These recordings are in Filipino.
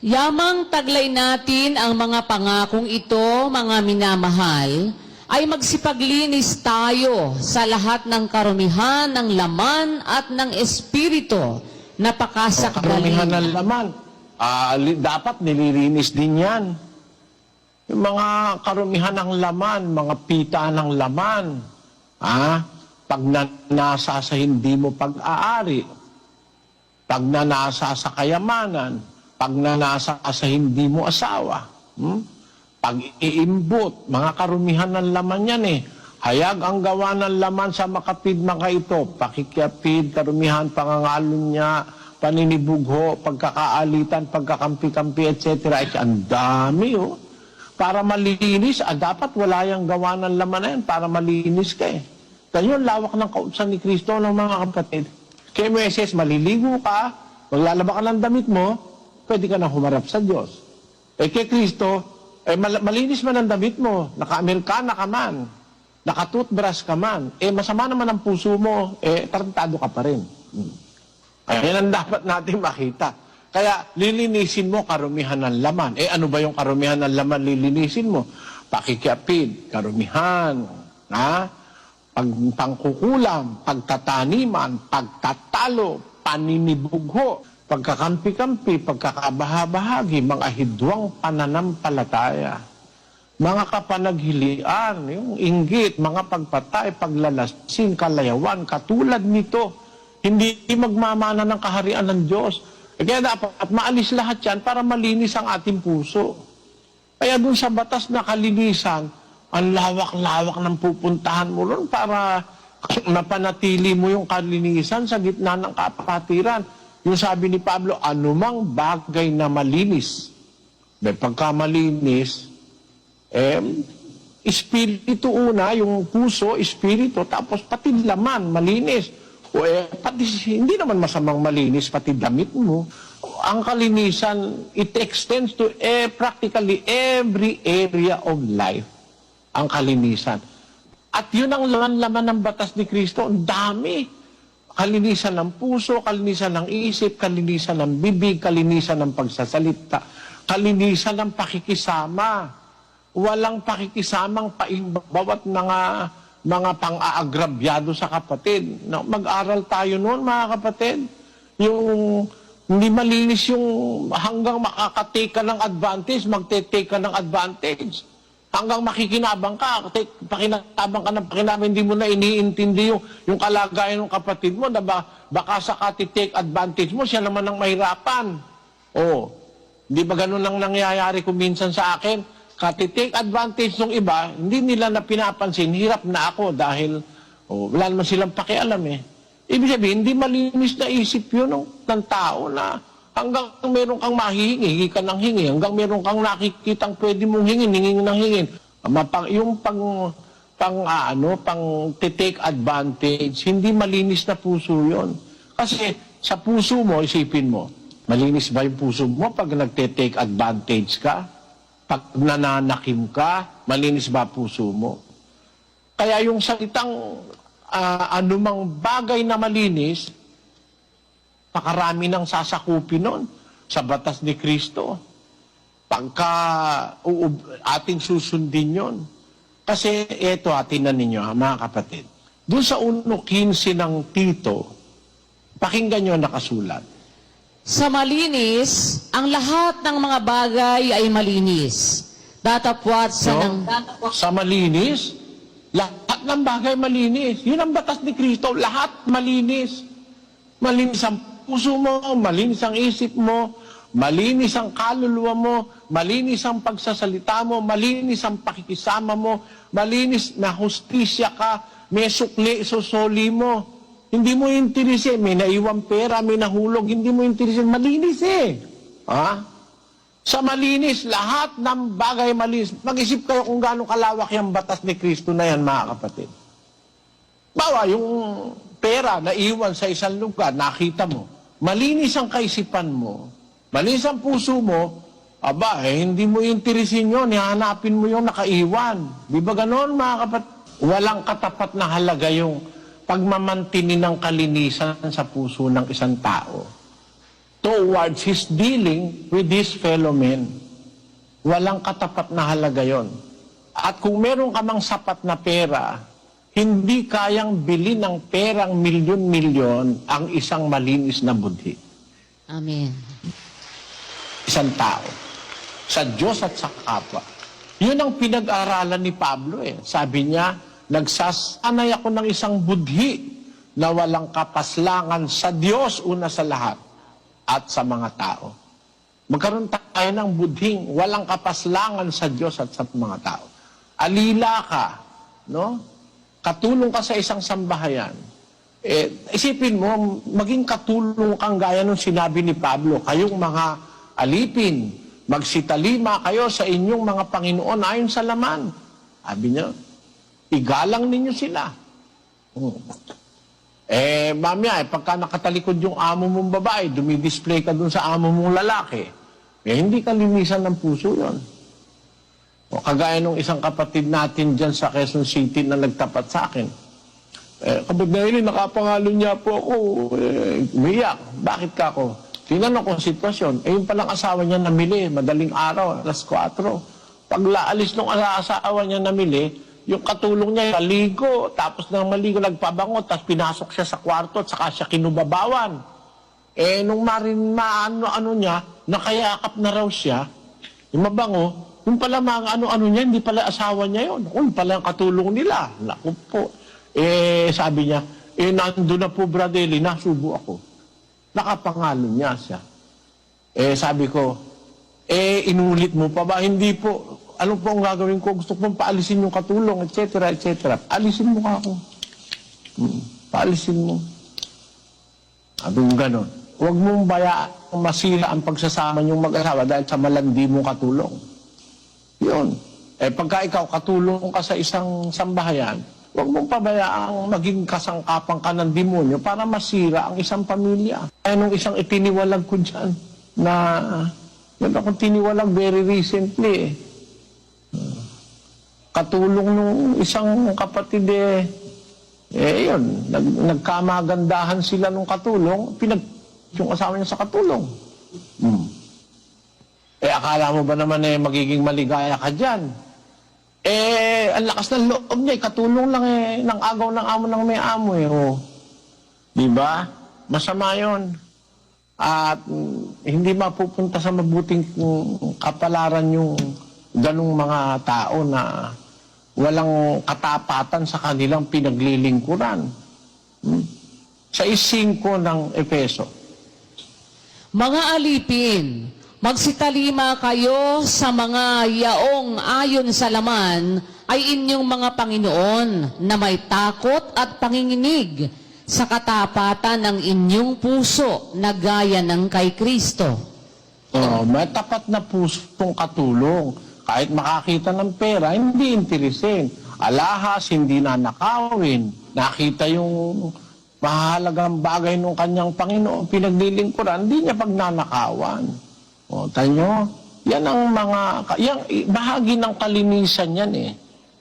Yamang taglay natin ang mga pangakong ito, mga minamahal, ay magsipaglinis tayo sa lahat ng karumihan ng laman at ng espiritu na pakasakdali. Karumihan ng laman. Li- dapat nililinis din yan. Yung mga karumihan ng laman, mga pita ng laman. Ah, pag nanasa sa hindi mo pag-aari, pag nanasa sa kayamanan, pag nanasa sa hindi mo asawa, hmm? pag iimbot, mga karumihan ng laman yan eh. Hayag ang gawa ng laman sa makapid mga ito, pakikiapid, karumihan, pangangalon niya, paninibugho, pagkakaalitan, pagkakampi-kampi, etc. Ay, ang dami oh. Para malinis, ah, dapat wala yung gawa ng laman na yan para malinis ka eh. Ganyan, lawak ng kautusan ni Kristo ng mga kapatid. Kay Moises, maliligo ka, maglalaba ka ng damit mo, pwede ka na humarap sa Diyos. Eh kay Kristo, eh, mal- malinis man ang damit mo, naka-Amerikana ka man, naka-toothbrush ka man, eh masama naman ang puso mo, eh tarantado ka pa rin. Hmm. Ayan ang dapat natin makita. Kaya lilinisin mo karumihan ng laman. Eh ano ba yung karumihan ng laman lilinisin mo? Pakikiapid, karumihan, ha? Pag, pangkukulam, pagtataniman, pagtatalo, paninibugho, pagkakampi-kampi, pagkakabahabahagi, mga hidwang pananampalataya. Mga kapanaghilian, yung inggit, mga pagpatay, paglalasin, kalayawan, katulad nito, hindi magmamana ng kaharian ng Diyos. Eh, Kaya dapat at maalis lahat yan para malinis ang ating puso. Kaya dun sa batas na kalinisan, ang lawak-lawak ng pupuntahan mo ron para mapanatili mo yung kalinisan sa gitna ng kapatiran. Yung sabi ni Pablo, anumang bagay na malinis. May pagka malinis, eh, espiritu una, yung puso, espiritu, tapos pati laman, malinis. O eh, pati, hindi naman masamang malinis, pati damit mo. Ang kalinisan, it extends to eh, practically every area of life. Ang kalinisan. At yun ang laman-laman ng batas ni Kristo, ang dami. Kalinisan ng puso, kalinisan ng isip, kalinisan ng bibig, kalinisan ng pagsasalita, kalinisan ng pakikisama walang pakikisamang bawat mga mga pang-aagrabyado sa kapatid. No, mag-aral tayo noon, mga kapatid. Yung hindi malinis yung hanggang makakatake ka ng advantage, magte-take ka ng advantage. Hanggang makikinabang ka, take, pakinabang ka ng pakinabang, hindi mo na iniintindi yung, yung kalagayan ng kapatid mo, na ba, baka sa take advantage mo, siya naman ang mahirapan. Oh, Di ba ganun ang nangyayari kung minsan sa akin? Kati-take advantage ng iba, hindi nila na pinapansin, hirap na ako dahil oh, wala naman silang pakialam eh. Ibig sabihin, hindi malinis na isip yun ng, ng tao na hanggang meron kang mahihingi, hingi ka ng hingi. Hanggang meron kang nakikitang pwede mong hingin, hingin ng hingin. Mapang, yung pang, pang ah, ano, pang take advantage, hindi malinis na puso yon. Kasi sa puso mo, isipin mo, malinis ba yung puso mo pag nagte-take advantage ka? Pag nananakim ka, malinis ba puso mo? Kaya yung salitang ah, anumang bagay na malinis, pakarami ng sasakupin nun sa batas ni Kristo. Pagka uub, ating susundin yon. Kasi ito, atin na ninyo, ha, mga kapatid. Doon sa 1.15 ng Tito, pakinggan nyo nakasulat. Sa malinis, ang lahat ng mga bagay ay malinis. Datapwat sa No? nang... Sa malinis, lahat ng bagay malinis. Yun ang batas ni Kristo, lahat malinis. Malinis ang puso mo, malinis ang isip mo, malinis ang kaluluwa mo, malinis ang pagsasalita mo, malinis ang pakikisama mo, malinis na hustisya ka, may sukli sa soli mo. Hindi mo interesin, may naiwang pera, may nahulog, hindi mo interesin, malinis eh. Ha? Sa malinis, lahat ng bagay malinis. Mag-isip kayo kung gaano kalawak yung batas ni Kristo na yan, mga kapatid. Bawa, yung pera na iwan sa isang lugar, nakita mo, malinis ang kaisipan mo, malinis ang puso mo, aba, eh, hindi mo interesin yun, hahanapin mo yung nakaiwan. Di ba ganon, mga kapatid? Walang katapat na halaga yung pagmamantini ng kalinisan sa puso ng isang tao. towards his dealing with his fellow men. Walang katapat na halaga yon. At kung meron ka mang sapat na pera, hindi kayang bili ng perang milyon-milyon ang isang malinis na budhi. Amen. Isang tao. Sa Diyos at sa kapwa. Yun ang pinag-aralan ni Pablo eh. Sabi niya, nagsasanay ako ng isang budhi na walang kapaslangan sa Diyos una sa lahat at sa mga tao. Magkaroon tayo ng budhing walang kapaslangan sa Diyos at sa mga tao. Alila ka, no? Katulong ka sa isang sambahayan. Eh, isipin mo, maging katulong kang gaya nung sinabi ni Pablo, kayong mga alipin, magsitalima kayo sa inyong mga Panginoon ayon sa laman. Sabi niya, igalang ninyo sila. Hmm. Eh, mamaya, eh, pagka nakatalikod yung amo mong babae, dumidisplay ka dun sa amo mong lalaki, eh, hindi ka linisan ng puso yon. O kagaya nung isang kapatid natin dyan sa Quezon City na nagtapat sa akin. Eh, kapag dahil nakapangalo niya po ako, eh, umiyak. Bakit ka ako? Tinanong ko ang sitwasyon. Eh, yung palang asawa niya namili, madaling araw, alas 4. Pag laalis nung asawa niya namili, yung katulong niya, maligo, tapos nang maligo, nagpabango, tapos pinasok siya sa kwarto, at saka siya kinubabawan. Eh, nung marin maano-ano niya, nakayakap na raw siya, yung mabango, yung pala mga ano-ano niya, hindi pala asawa niya yon. Uy, pala ang katulong nila. Naku po. Eh, sabi niya, eh, nandun na po, Brother Eli, nasubo ako. Nakapangalo niya siya. Eh, sabi ko, eh, inulit mo pa ba? Hindi po. Ano po ang gagawin ko? Gusto kong paalisin yung katulong, etc., etc. Alisin mo ako. Hmm, paalisin mo. Sabi mo ganon. Huwag mong bayaan masira ang pagsasama niyong mag-asawa dahil sa malandi mong katulong. Eh pagka ikaw katulong ka sa isang sambahayan, huwag mong pabayaang maging kasangkapan ka ng demonyo para masira ang isang pamilya. Kaya nung isang itiniwalag ko dyan, na yun akong tiniwalag very recently eh. Katulong nung isang kapatid eh, eh yun, nag, nagkamagandahan sila nung katulong, pinag yung asawa niya sa katulong. Hmm. Eh, akala mo ba naman eh, magiging maligaya ka dyan? Eh, ang lakas ng loob niya, katulong lang eh, ng agaw ng amo ng may amo eh, oh. Di ba? Masama yon. At mm, hindi mapupunta sa mabuting mm, kapalaran yung ganong mga tao na walang katapatan sa kanilang pinaglilingkuran. Hmm? Sa isingko ng Efeso, Mga alipin, magsitalima kayo sa mga yaong ayon sa laman ay inyong mga Panginoon na may takot at panginginig sa katapatan ng inyong puso na gaya ng kay Kristo. Oh, may tapat na pusong katulong. Kahit makakita ng pera, hindi interesin. Alahas, hindi na nakawin. Nakita yung mahalagang bagay ng kanyang Panginoon, pinaglilingkuran, hindi niya pagnanakawan. O, tanyo, yan ang mga, yan, bahagi ng kalinisan yan eh,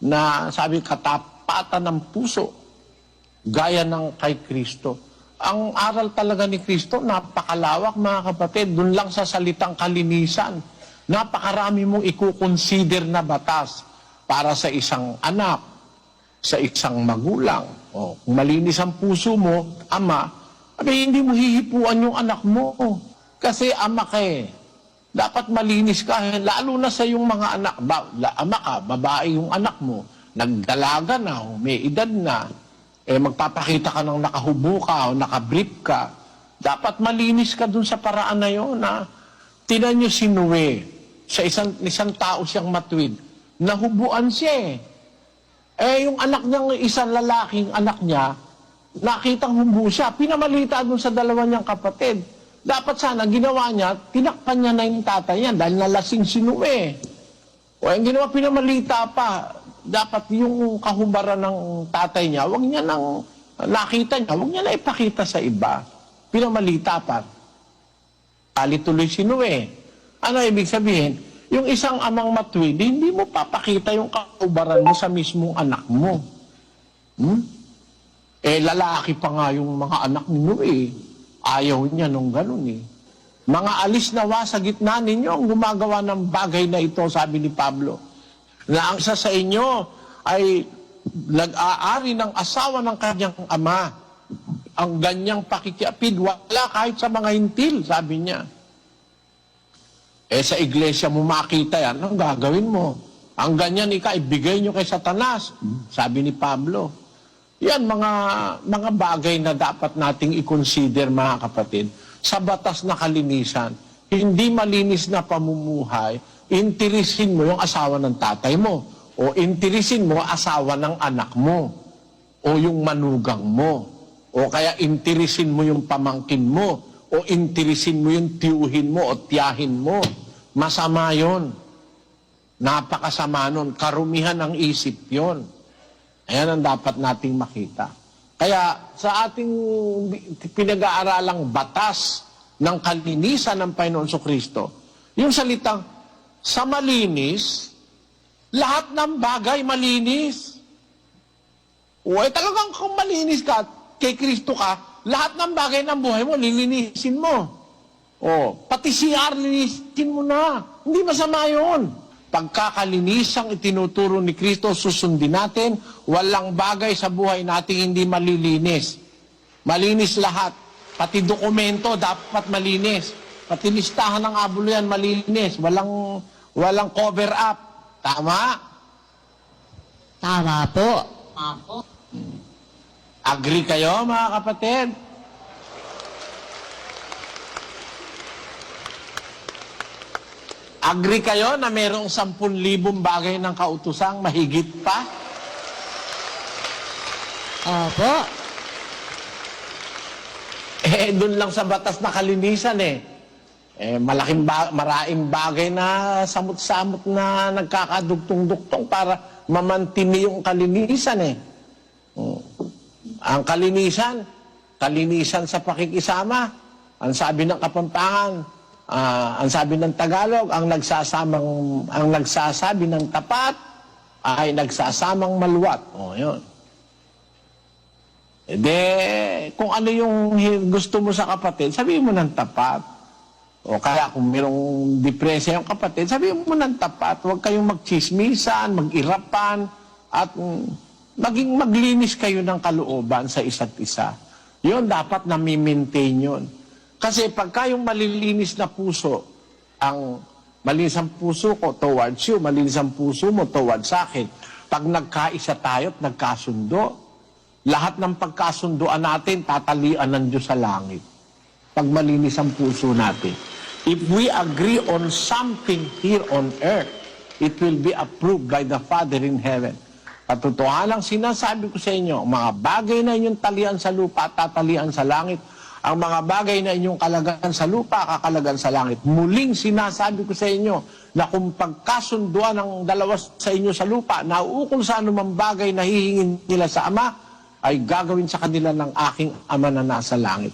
na sabi katapatan ng puso, gaya ng kay Kristo. Ang aral talaga ni Kristo, napakalawak mga kapatid, dun lang sa salitang kalinisan. Napakarami mong ikukonsider na batas para sa isang anak, sa isang magulang. O, kung malinis ang puso mo, ama, abi, hindi mo hihipuan yung anak mo. Kasi ama ka eh. Dapat malinis ka, eh, lalo na sa yung mga anak. Ba, la, ama ka, babae yung anak mo, nagdalaga na, may edad na, eh magpapakita ka ng nakahubo ka o nakabrief ka. Dapat malinis ka dun sa paraan na yun, na tinan niyo si Noe, sa isang, isang tao siyang matwid, nahubuan siya eh. Eh, yung anak niyang isang lalaking anak niya, nakitang humbu siya, pinamalita dun sa dalawa niyang kapatid. Dapat sana, ginawa niya, tinakpan niya na yung tatay niya dahil nalasing si Noe. O yung ginawa, pinamalita pa. Dapat yung kahubaran ng tatay niya, wag niya nang nakita niya, wag niya na ipakita sa iba. Pinamalita pa. Ali tuloy si Noe. Ano ibig sabihin? Yung isang amang matwid, hindi mo papakita yung kaubaran mo sa mismong anak mo. Hmm? Eh, lalaki pa nga yung mga anak ni Noe. Ayaw niya nung ganun eh. Mga alis nawa sa gitna ninyo ang gumagawa ng bagay na ito, sabi ni Pablo. Na ang isa sa inyo ay nag-aari ng asawa ng kanyang ama. Ang ganyang pakikiapid, wala kahit sa mga hintil, sabi niya. Eh sa iglesia mo makita yan, anong gagawin mo? Ang ganyan ika, ibigay nyo kay Satanas, sabi ni Pablo. Yan mga mga bagay na dapat nating i-consider mga kapatid sa batas na kalinisan. Hindi malinis na pamumuhay, interesin mo yung asawa ng tatay mo o interesin mo asawa ng anak mo o yung manugang mo o kaya interesin mo yung pamangkin mo o interesin mo yung tiyuhin mo o tiyahin mo. Masama yon. Napakasama nun. Karumihan ng isip yon. Ayan ang dapat nating makita. Kaya sa ating pinag-aaralang batas ng kalinisan ng Panginoon sa Kristo, yung salitang sa malinis, lahat ng bagay malinis. O eh talagang kung malinis ka, kay Kristo ka, lahat ng bagay ng buhay mo, lilinisin mo. O, pati CR, linisin mo na. Hindi masama yun. Pagkakalinisang itinuturo ni Kristo, susundin natin, walang bagay sa buhay nating hindi malilinis. Malinis lahat. Pati dokumento dapat malinis. Pati listahan ng abuluyan malinis. Walang, walang cover up. Tama? Tama po. Agree kayo mga kapatid? Agree kayo na mayroong 10,000 bagay ng kautusang mahigit pa? Opo. Eh, doon lang sa batas na kalinisan eh. Eh, malaking ba- maraming bagay na samot-samot na nagkakadugtong-duktong para mamantini yung kalinisan eh. Oh. Ang kalinisan, kalinisan sa pakikisama. Ang sabi ng Kapampangan, ah, ang sabi ng Tagalog, ang nagsasamang ang nagsasabi ng tapat ay nagsasamang maluwat. Oh, 'yun. E de, kung ano yung gusto mo sa kapatid, sabihin mo ng tapat. O kaya kung mayroong depresya yung kapatid, sabihin mo ng tapat. Huwag kayong magchismisan, mag-irapan, at maging maglinis kayo ng kalooban sa isa't isa. Yun dapat nami-maintain yun. Kasi pagka yung malilinis na puso, ang malinis ang puso ko towards you, malinis ang puso mo towards akin. Pag nagkaisa tayo at nagkasundo, lahat ng pagkasunduan natin, tatalian ng Diyos sa langit. Pag malinis ang puso natin. If we agree on something here on earth, it will be approved by the Father in heaven. Katotohanan sinasabi ko sa inyo, mga bagay na inyong talian sa lupa, tatalian sa langit. Ang mga bagay na inyong kalagahan sa lupa, kakalagan sa langit. Muling sinasabi ko sa inyo na kung pagkasunduan ng dalawa sa inyo sa lupa, nauukol sa anumang bagay na hihingin nila sa Ama, ay gagawin sa kanila ng aking Ama na nasa langit.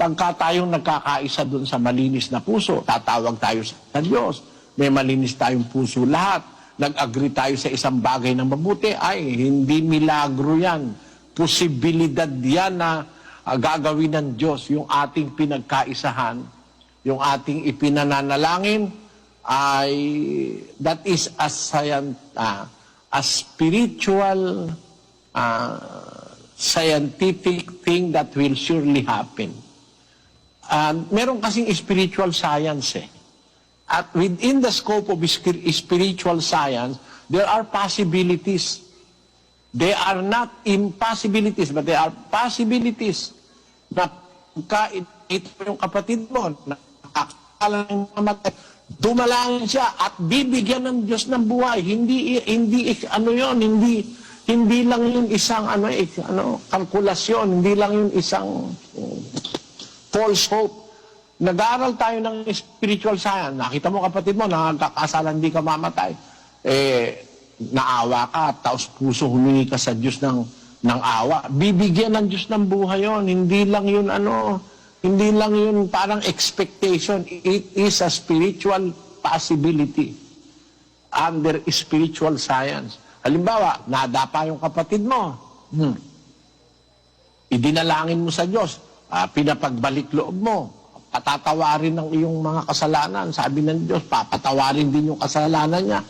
Pagka tayong nagkakaisa dun sa malinis na puso, tatawag tayo sa Diyos. May malinis tayong puso lahat. Nag-agree tayo sa isang bagay na mabuti, ay hindi milagro yan. Posibilidad yan na ah, gagawin ng Diyos yung ating pinagkaisahan, yung ating ipinananalangin, ay that is a, scient, ah, a spiritual ah, scientific thing that will surely happen. And meron kasing spiritual science eh. At within the scope of spir- spiritual science, there are possibilities. They are not impossibilities, but they are possibilities na pagka ito yung kapatid mo, nakakala ng mamatay, dumalangin siya at bibigyan ng Diyos ng buhay. Hindi, hindi, ano yon hindi, hindi lang yun isang, ano, eh, ano, kalkulasyon, hindi lang yun isang, um, false hope. Nag-aaral tayo ng spiritual science. Nakita mo kapatid mo, nakakasala hindi ka mamatay. Eh, naawa ka, taos puso humingi ka sa Diyos ng, ng awa. Bibigyan ng Diyos ng buhay yon. Hindi lang yun ano, hindi lang yun parang expectation. It is a spiritual possibility under spiritual science. Halimbawa, nadapa yung kapatid mo. Hmm idinalangin mo sa Diyos, ah, pinapagbalik loob mo, patatawarin ng iyong mga kasalanan. Sabi ng Diyos, papatawarin din yung kasalanan niya.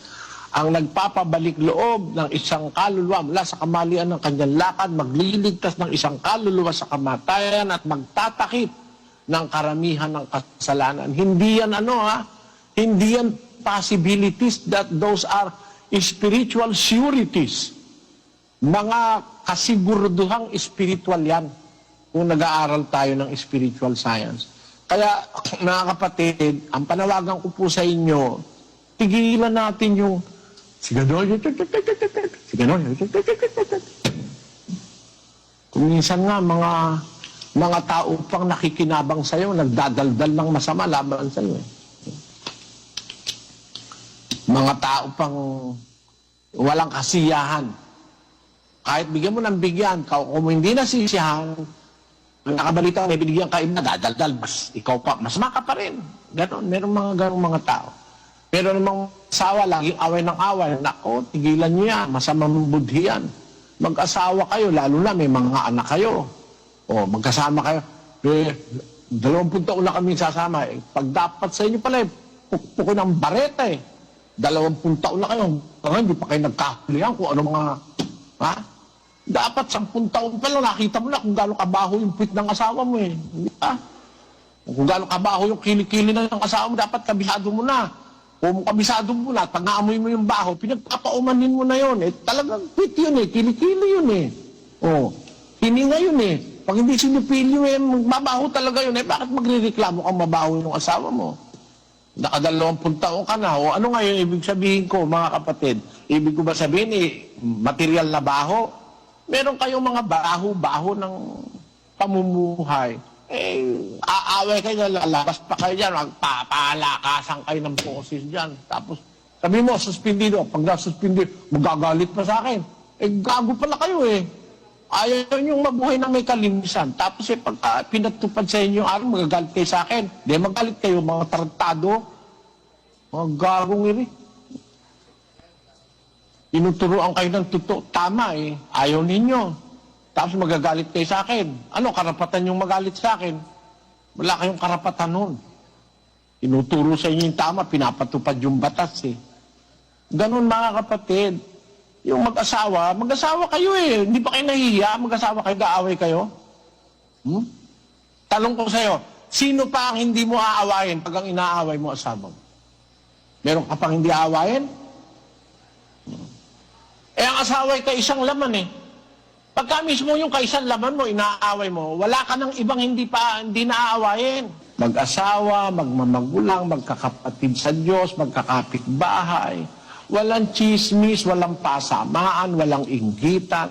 Ang nagpapabalik loob ng isang kaluluwa mula sa kamalian ng kanyang lakad, magliligtas ng isang kaluluwa sa kamatayan at magtatakip ng karamihan ng kasalanan. Hindi yan ano ha, hindi yan possibilities that those are spiritual sureties. Mga kasiguraduhang spiritual yan kung nag-aaral tayo ng spiritual science. Kaya, mga kapatid, ang panawagan ko po sa inyo, tigilan natin yung sigadoy, sigadoy, kung minsan nga, mga mga tao pang nakikinabang sa'yo, nagdadaldal ng masama laban sa'yo. Eh. Mga tao pang walang kasiyahan. Kahit bigyan mo ng bigyan, kung hindi nasisiyahan, ang nakabalita may binigyan ka na dadaldal, mas ikaw pa, mas maka pa rin. Ganon, meron mga ganong mga tao. Pero namang asawa, laging away ng away. Nako, tigilan niyo yan, masamang budhi yan. Mag-asawa kayo, lalo na may mga anak kayo. O, magkasama kayo. Eh, dalawampung taon na kami sasama. Eh, pag dapat sa inyo pala, eh, pukpukin ng bareta eh. Dalawampung taon na kayo. Hanggang hindi pa kayo nagkahulihan kung ano mga... Ha? Dapat sampung taon pa lang, nakita mo na kung gaano kabaho yung pit ng asawa mo eh. Hindi ba? Kung gaano kabaho yung kilikili ng asawa mo, dapat kabisado mo na. Kung kabisado mo na, pag mo yung baho, pinagpapaumanin mo na yon Eh, talagang pit yun eh, kilikili yun eh. Oh, hininga yun eh. Pag hindi sinipilyo eh, mabaho talaga yun eh. Bakit magre-reklamo kang mabaho yung asawa mo? Nakadalawampung taon ka na. O ano nga yung ibig sabihin ko, mga kapatid? Ibig ko ba sabihin eh, material na baho? Meron kayong mga baho-baho ng pamumuhay. Eh, aaway kayo, lalabas pa kayo dyan, magpapalakasan kayo ng boses dyan. Tapos, sabi mo, suspendido. Pag nasuspindi, magagalit pa sa akin. Eh, gago pala kayo eh. Ayaw niyong mabuhay na may kalinisan. Tapos eh, pagka pinatupad sa inyo araw, magagalit kayo sa akin. Di magalit kayo, mga tarantado. Mga gagong iri. Inuturoan kayo ng totoo. Tama eh. Ayaw ninyo. Tapos magagalit kayo sa akin. Ano, karapatan yung magalit sa akin? Wala kayong karapatan nun. Inuturo sa inyo yung tama, pinapatupad yung batas eh. Ganun mga kapatid. Yung mag-asawa, mag-asawa kayo eh. Hindi ba kayo nahihiya? Mag-asawa kayo, gaaway kayo? Hmm? Talong ko sa'yo, sino pa ang hindi mo aawayin pag ang inaaway mo asawa mo? Meron ka pang hindi aawayin? Hmm. Eh, ang asawa ay kaisang laman eh. Pagka mismo yung kaisang laman mo, inaaway mo, wala ka ng ibang hindi pa, hindi naaawayin. Mag-asawa, magmamagulang, magkakapatid sa Diyos, magkakapitbahay, walang chismis, walang pasamaan, walang inggitan.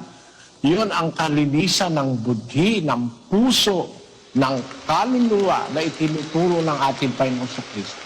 Yun ang kalinisan ng budhi, ng puso, ng kaluluwa na itinuturo ng ating Panginoon sa Kristo.